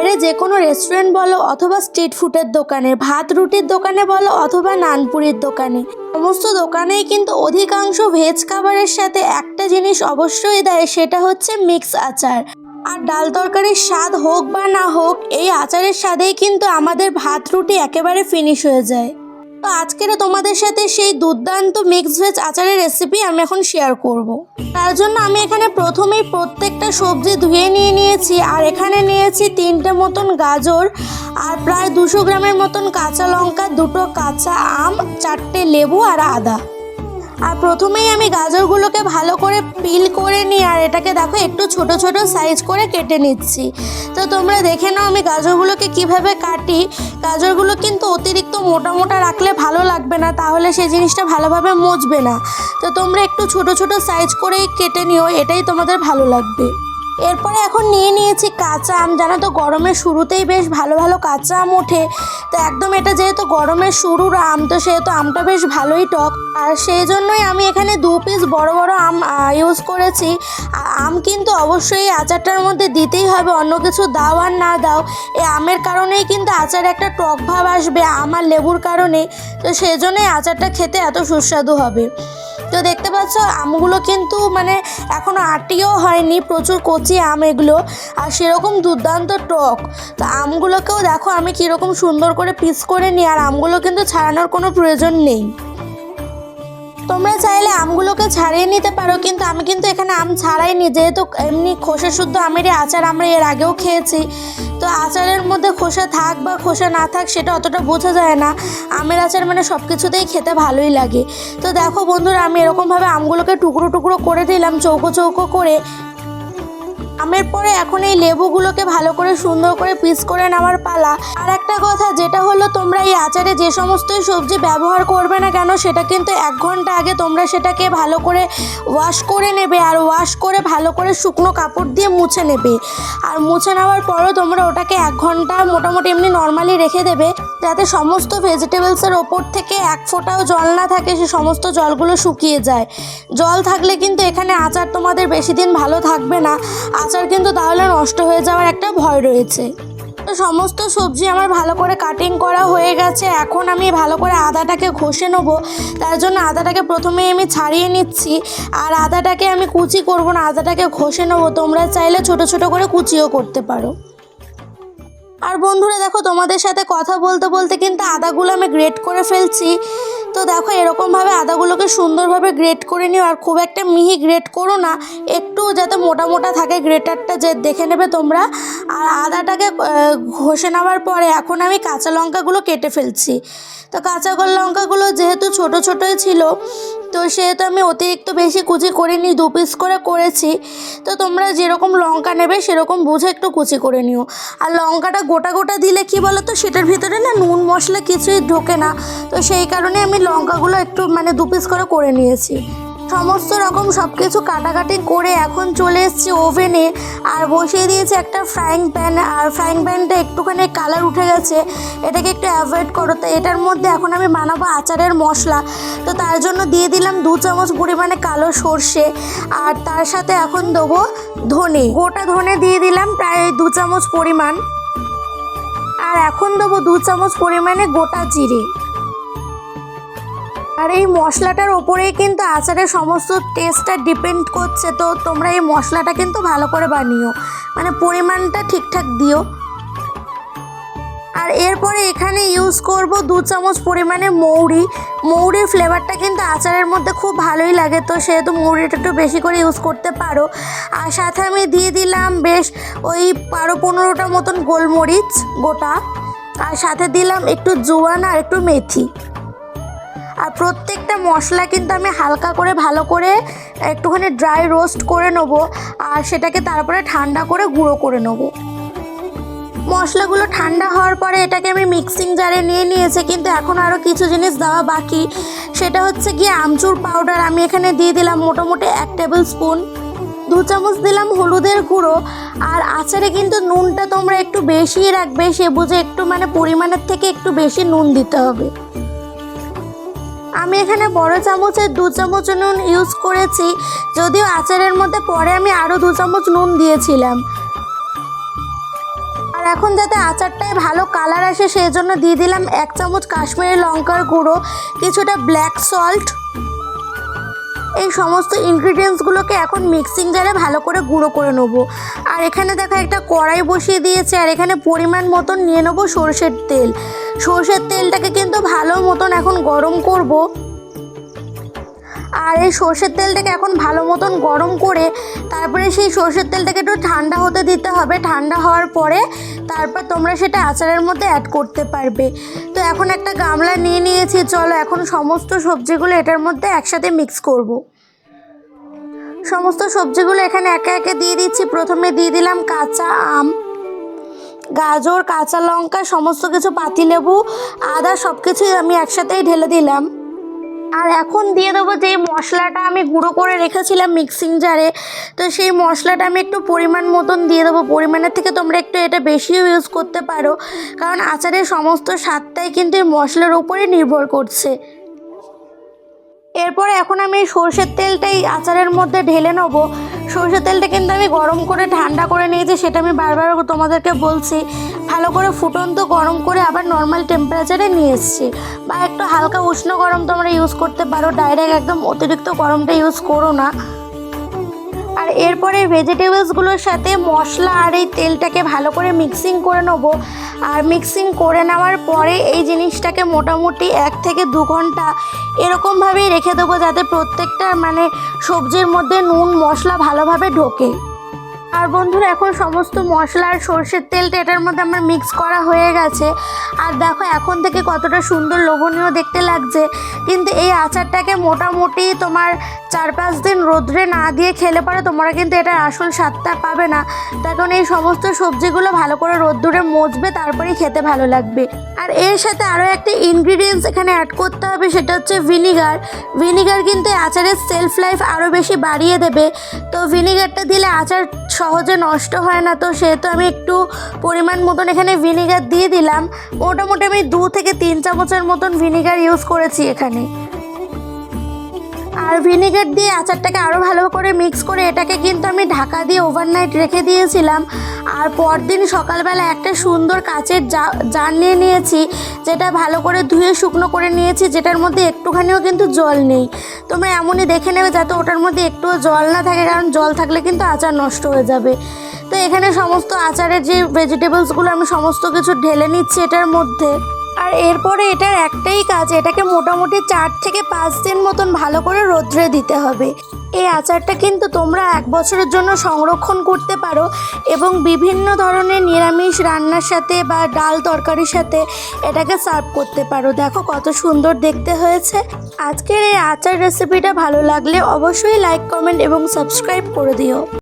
বাইরে যে কোনো রেস্টুরেন্ট বলো অথবা স্ট্রিট ফুডের দোকানে, ভাত রুটির দোকানে বলো অথবা নানপুরির দোকানে। সমস্ত দোকানেই কিন্তু অধিকাংশ ভেজ খাবারের সাথে একটা জিনিস অবশ্যই দেয়, সেটা হচ্ছে মিক্স আচার। আর ডাল তরকারির স্বাদ হোক বা না হোক, এই আচারের স্বাদেই কিন্তু আমাদের ভাত রুটি একেবারে ফিনিশ হয়ে যায়। তো আজকের তোমাদের সাথে সেই দুর্দান্ত মিক্স ভেজ আচারের রেসিপি আমি এখন শেয়ার করব। তার জন্য আমি এখানে প্রথমেই প্রত্যেকটা সবজি ধুয়ে নিয়ে নিয়েছি আর এখানে নিয়েছি তিনটে মতন গাজর আর প্রায় দুশো গ্রামের মতন কাঁচা লঙ্কা, দুটো কাঁচা আম, চারটে লেবু আর আদা আর প্রথমেই আমি গাজরগুলোকে ভালো করে পিল করে নিই আর এটাকে দেখো একটু ছোট ছোট সাইজ করে কেটে নিচ্ছি। তো তোমরা দেখে নাও আমি গাজরগুলোকে কীভাবে কাটি। গাজরগুলো কিন্তু অতিরিক্ত মোটা মোটা রাখলে ভালো লাগবে না, তাহলে সেই জিনিসটা ভালোভাবে মজবে না। তো তোমরা একটু ছোট ছোট সাইজ করেই কেটে নিও, এটাই তোমাদের ভালো লাগবে। এরপরে এখন নিয়ে নিয়েছি কাঁচা আম। জানো তো গরমের শুরুতেই বেশ ভালো ভালো কাঁচা আম ওঠে। তো একদম এটা যেহেতু গরমের শুরুর আম, তো সেহেতু আমটা বেশ ভালোই টক। আর সেই জন্যই আমি এখানে দু পিস বড় বড় আম ইউজ করেছি। আম কিন্তু অবশ্যই আচারটার মধ্যে দিতেই হবে, অন্য কিছু দাও আর না দাও। এই আমের কারণেই কিন্তু আচারে একটা টক ভাব আসবে আমার লেবুর কারণে। তো সেই জন্যই আচারটা খেতে এত সুস্বাদু হবে। তো দেখতে পাচ্ছ, আমগুলো কিন্তু মানে এখনও আটিও হয়নি, প্রচুর কচি আম এগুলো। আর সেরকম দুর্দান্ত টক। তো আমগুলোকেও দেখো আমি কীরকম সুন্দর করে পিস করে নিই, আর আমগুলো কিন্তু ছাড়ানোর কোনো প্রয়োজন নেই। তোমরা চাইলে আমগুলোকে ছাড়িয়ে নিতে পারো, কিন্তু আমি কিন্তু এখানে আম ছাড়াইনি। যেহেতু এমনি খোসা শুদ্ধ আমেরই আচার আমরা এর আগেও খেয়েছি। তো আচারের মধ্যে খোসা থাক বা খোসা না থাক, সেটা অতটা বোঝা যায় না। আমের আচার মানে সব কিছুতেই খেতে ভালোই লাগে। তো দেখো বন্ধুরা, আমি এরকমভাবে আমগুলোকে টুকরো টুকরো করে দিলাম, চৌকো চৌকো করে। আমের পরে এখন এই লেবুগুলোকে ভালো করে সুন্দর করে পিস করে নেওয়ার পালা। আর একটা কথা, যেটা হলো তোমরা এই আচারে যে সমস্ত সবজি ব্যবহার করবে না কেন, সেটা কিন্তু এক ঘণ্টা আগে তোমরা সেটাকে ভালো করে ওয়াশ করে নেবে আর ওয়াশ করে ভালো করে শুকনো কাপড় দিয়ে মুছে নেবে। আর মুছে নেওয়ার পরও তোমরা ওটাকে এক ঘণ্টা মোটামুটি এমনি নর্মালি রেখে দেবে, যাতে সমস্ত ভেজিটেবলসের ওপর থেকে এক ফোঁটাও জল না থাকে, সে সমস্ত জলগুলো শুকিয়ে যায়। জল থাকলে কিন্তু এখানে আচার তোমাদের বেশি দিন ভালো থাকবে না। আচার কিন্তু তাহলে নষ্ট হয়ে যাওয়ার একটা ভয় রয়েছে। তো সমস্ত সবজি আমার ভালো করে কাটিং করা হয়ে গেছে, এখন আমি ভালো করে আদাটাকে ঘষে নেব। তার জন্য আদাটাকে প্রথমেই আমি ছাড়িয়ে নিচ্ছি, আর আদাটাকে আমি কুচি করব না, আদাটাকে ঘষে নেব। তোমরা চাইলে ছোট ছোট করে কুচিও করতে পারো। আর বন্ধুরা দেখো, তোমাদের সাথে কথা বলতে বলতে কিন্তু আদাগুলো আমি গ্রেট করে ফেলছি। তো দেখো, এরকমভাবে আদাগুলোকে সুন্দরভাবে গ্রেট করে নিও আর খুব একটা মিহি গ্রেট করো না। একটু যাতে মোটা মোটা থাকে গ্রেটারটা যে দেখে নেবে তোমরা। আর আদাটাকে ঘষে নেওয়ার পরে এখন আমি কাঁচা লঙ্কাগুলো কেটে ফেলছি। তো কাঁচা লঙ্কাগুলো যেহেতু ছোট ছোটোই ছিল, তো সেহেতু আমি অতিরিক্ত বেশি কুচি করিনি, দু পিস করে করেছি। তো তোমরা যেরকম লঙ্কা নেবে সেরকম বুঝে একটু কুচি করে নিও। আর লঙ্কাটা গোটা গোটা দিলে কি বলো তো সেটার ভিতরে না নুন মশলা কিছুই ঢোকে না। তো সেই কারণে আমি লঙ্কাগুলো একটু মানে দু পিস করে করে নিয়েছি। সমস্ত রকম সব কিছু কাটাকাটি করে এখন চলে এসেছি ওভেনে আর বসিয়ে দিয়েছি একটা ফ্রাইং প্যান আর ফ্রাইং প্যানটা একটুখানি কালার উঠে গেছে। এটাকে একটু অ্যাভয়েড করো। তো এটার মধ্যে এখন আমি বানাবো আচারের মশলা। তো তার জন্য দিয়ে দিলাম দু চামচ পরিমাণে কালো সর্ষে আর তার সাথে এখন দেবো ধনে। গোটা ধনে দিয়ে দিলাম প্রায় দু চামচ পরিমাণ। আর এখন দেবো দু চামচ পরিমাণে গোটা জিরে। আর এই মশলাটার ওপরেই কিন্তু আচারের সমস্ত টেস্টটা ডিপেন্ড করছে। তো তোমরা এই মশলাটা কিন্তু ভালো করে বানিও। মানে পরিমাণটা ঠিকঠাক দিও। আর এরপরে এখানে ইউজ করব দু চামচ পরিমাণে মৌরি। মৌরির ফ্লেভারটা কিন্তু আচারের মধ্যে খুব ভালোই লাগে। তো সেহেতু মৌরিটা একটু বেশি করে ইউজ করতে পারো। আর সাথে আমি দিয়ে দিলাম বেশ ওই বারো পনেরোটা মতন গোলমরিচ গোটা। আর সাথে দিলাম একটু জোয়ান আর একটু মেথি। প্রত্যেকটা মশলা কিন্তু আমি হালকা করে ভালো করে একটুখানি ড্রাই রোস্ট করে নেব আর সেটাকে তারপরে ঠান্ডা করে গুঁড়ো করে নেব। মশলাগুলো ঠান্ডা হওয়ার পরে এটাকে আমি মিক্সিং জারে নিয়ে নিয়েছি, কিন্তু এখন আরও কিছু জিনিস দেওয়া বাকি। সেটা হচ্ছে গিয়ে আমচুর পাউডার আমি এখানে দিয়ে দিলাম মোটামুটি এক টেবিল স্পুন দু চামচ দিলাম হলুদের গুঁড়ো, আর আচারে কিন্তু নুনটা তোমরা একটু বেশিই রাখবে, সে বুঝে একটু মানে পরিমাণের থেকে একটু বেশি নুন দিতে হবে। আমি এখানে বড় চামচের দু চামচ নুন ইউজ করেছি। যদিও আচারের মধ্যে পরে আমি আরও দু চামচ নুন দিয়েছিলাম। আর এখন যাতে আচারটায় ভালো কালার আসে সেই জন্য দিয়ে দিলাম এক চামচ কাশ্মীরি লঙ্কার গুঁড়ো, কিছুটা ব্ল্যাক সল্ট এই সমস্ত ইনগ্রিডিয়েন্টসগুলোকে এখন মিক্সিং জারে ভালো করে গুঁড়ো করে নেব। আর এখানে দেখো একটা কড়াই বসিয়ে দিয়েছে, আর এখানে পরিমাণ মতন নিয়ে নেব সর্ষের তেল। সর্ষের তেলটাকে কিন্তু ভালো মতন এখন গরম করব। আর এই সর্ষের তেলটাকে এখন ভালো মতন গরম করে তারপরে সেই সর্ষের তেলটাকে একটু ঠান্ডা হতে দিতে হবে। ঠান্ডা হওয়ার পরে তারপর তোমরা সেটা আচারের মধ্যে অ্যাড করতে পারবে। তো এখন একটা গামলা নিয়ে নিয়েছি। চলো এখন সমস্ত সবজিগুলো এটার মধ্যে একসাথে মিক্স করব। সমস্ত সবজিগুলো এখানে একে একে দিয়ে দিচ্ছি। প্রথমে দিয়ে দিলাম কাঁচা আম, গাজর, কাঁচা লঙ্কা, সমস্ত কিছু, পাতিলেবু, আদা সব কিছুই আমি একসাথেই ঢেলে দিলাম। আর এখন দিয়ে দেবো যে মশলাটা আমি গুঁড়ো করে রেখেছিলাম মিক্সিং জারে তো সেই মশলাটা আমি একটু পরিমাণ মতন দিয়ে দেবো। পরিমাণের থেকে তোমরা একটু এটা বেশিও ইউজ করতে পারো। কারণ আচারের সমস্ত স্বাদটাই কিন্তু এই মশলার উপরে নির্ভর করছে। এরপরে এখন আমি সরষের সর্ষের তেলটাই আচারের মধ্যে ঢেলে নেব। সর্ষের তেলটা কিন্তু আমি গরম করে ঠান্ডা করে নিয়েছি, সেটা আমি বারবার তোমাদেরকে বলছি। ভালো করে ফুটন্ত গরম করে আবার নর্মাল টেম্পারেচারে নিয়ে এসেছি। বা একটু হালকা উষ্ণ গরম তোমরা ইউজ করতে পারো ডাইরেক্ট একদম অতিরিক্ত গরমটা ইউজ করো না। এরপরে ভেজিটেবলসগুলোর সাথে মশলা আর এই তেলটাকে ভালো করে মিক্সিং করে নেব। আর মিক্সিং করে নেওয়ার পরে এই জিনিসটাকে মোটামুটি এক থেকে দু ঘণ্টা এরকমভাবেই রেখে দেবো যাতে প্রত্যেকটা মানে সবজির মধ্যে নুন, মশলা ভালোভাবে ঢোকে। আর বন্ধুরা, এখন সমস্ত মশলা আর সর্ষের তেলটা এটার মধ্যে আমার মিক্স করা হয়ে গেছে। আর দেখো, এখন থেকে কতটা সুন্দর লোভনীয় দেখতে লাগছে। কিন্তু এই আচারটাকে মোটামুটি তোমার চার পাঁচ দিন রোদ্রে না দিয়ে খেলে পরে তোমরা কিন্তু এটার আসল স্বাদটা পাবে না। তখন এই সমস্ত সবজিগুলো ভালো করে রোদ্দুরে মজবে, তারপরেই খেতে ভালো লাগবে। আর এর সাথে আরও একটা ইনগ্রিডিয়েন্টস এখানে অ্যাড করতে হবে, সেটা হচ্ছে ভিনিগার ভিনিগার কিন্তু আচারের সেলফ লাইফ আরও বেশি বাড়িয়ে দেবে। তো ভিনিগারটা দিলে আচার সহজে নষ্ট হয় না, তো সেহেতু আমি একটু পরিমাণ মতন এখানে ভিনিগার দিয়ে দিলাম। মোটামুটি আমি দু থেকে তিন চামচের মতন ভিনিগার ইউজ করেছি এখানে। আর ভিনেগার দিয়ে আচারটাকে আরও ভালো করে মিক্স করে এটাকে কিন্তু আমি ঢাকা দিয়ে ওভারনাইট রেখে দিয়েছিলাম। আর পরদিন সকালবেলা একটা সুন্দর কাচের জার নিয়ে নিয়েছি, যেটা ভালো করে ধুয়ে শুকনো করে নিয়েছি, যেটার মধ্যে একটুখানিও কিন্তু জল নেই। তোমরা এমনই দেখে নেবে যাতে ওটার মধ্যে একটুও জল না থাকে, কারণ জল থাকলে কিন্তু আচার নষ্ট হয়ে যাবে। তো এখানে সমস্ত আচারের যে ভেজিটেবলসগুলো আমি সমস্ত কিছু ঢেলে নিচ্ছি এটার মধ্যে। আর এরপরে এটার একটাই কাজ, এটাকে মোটামুটি চার থেকে পাঁচ দিন মতন ভালো করে রোদ্রে দিতে হবে। এই আচারটা কিন্তু তোমরা এক বছরের জন্য সংরক্ষণ করতে পারো এবং বিভিন্ন ধরনের নিরামিষ রান্নার সাথে বা ডাল তরকারির সাথে এটাকে সার্ভ করতে পারো। দেখো কত সুন্দর দেখতে হয়েছে। আজকের এই আচার রেসিপিটা ভালো লাগলে অবশ্যই লাইক কমেন্ট এবং সাবস্ক্রাইব করে দিও।